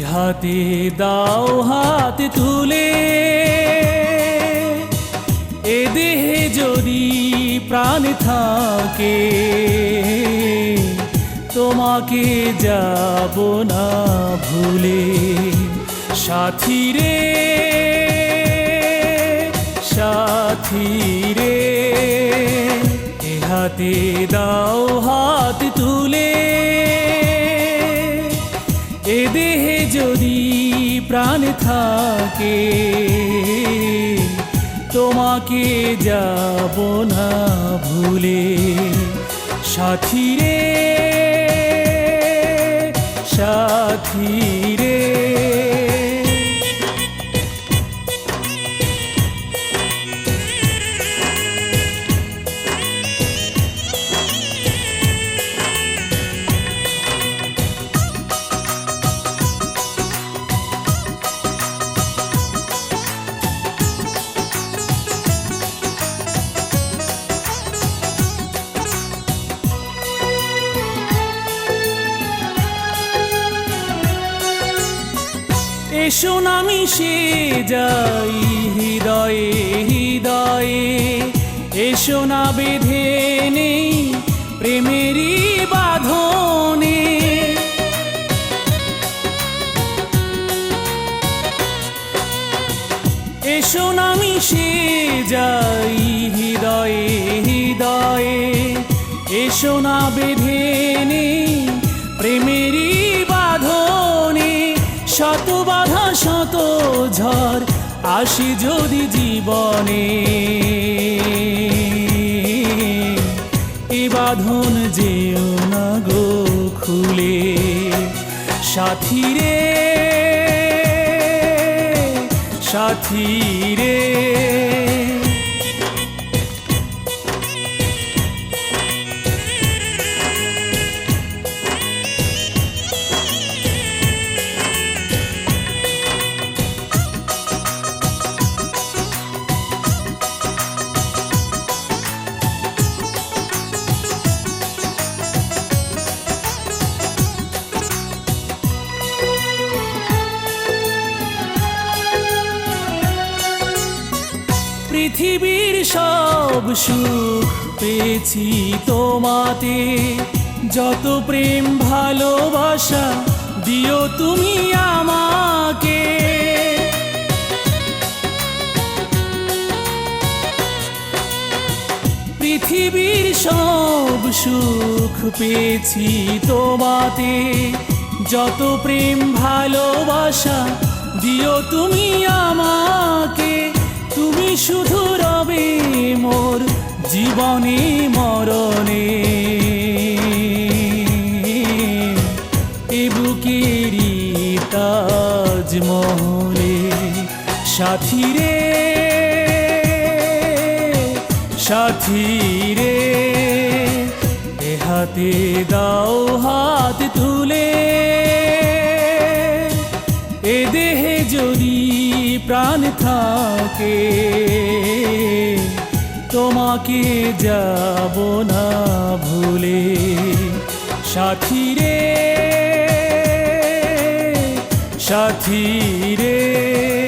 হাতে দাও হাতে তুলে। এ দেহে যদি প্রাণ থাকে, তোমাকে যাব না ভুলে। সাথী রে সাথী রে হাতে দাও হাত তুলে। যদি প্রাণ থাকে তোমাকে যাব না ভুলে। সাথী রে সাথী এসো না যাই, হৃদয়ে হৃদয়ে। এসো না বেঁধে নেই প্রেমেরই বাঁধনে। এসো না মিশে যাই, হৃদয়ে হৃদয়ে। এসো না বেঁধে নেই প্রেমেরই বাঁধনে। শত বাধা শত ঝড় আসি যদি জীবনে। এ বাঁধন যেও না গো খুলে সাথী রে সাথী রে পৃথিবীর সব সুখ পেয়েছি তোমাতে। যত প্রেম ভালোবাসা দিও তুমি আমাকে। পৃথিবীর সব সুখ পেয়েছি তোমাতে। যত প্রেম ভালোবাসা দিও তুমি জীবনে মরণে। এ বুকেরই তাজমহলে সাথী রে সাথী রে হাতে দাও হাত তুলে। এ দেহে যদি প্রাণ থাকে তোমাকে যাব না ভুলে। সাথী রে সাথী রে।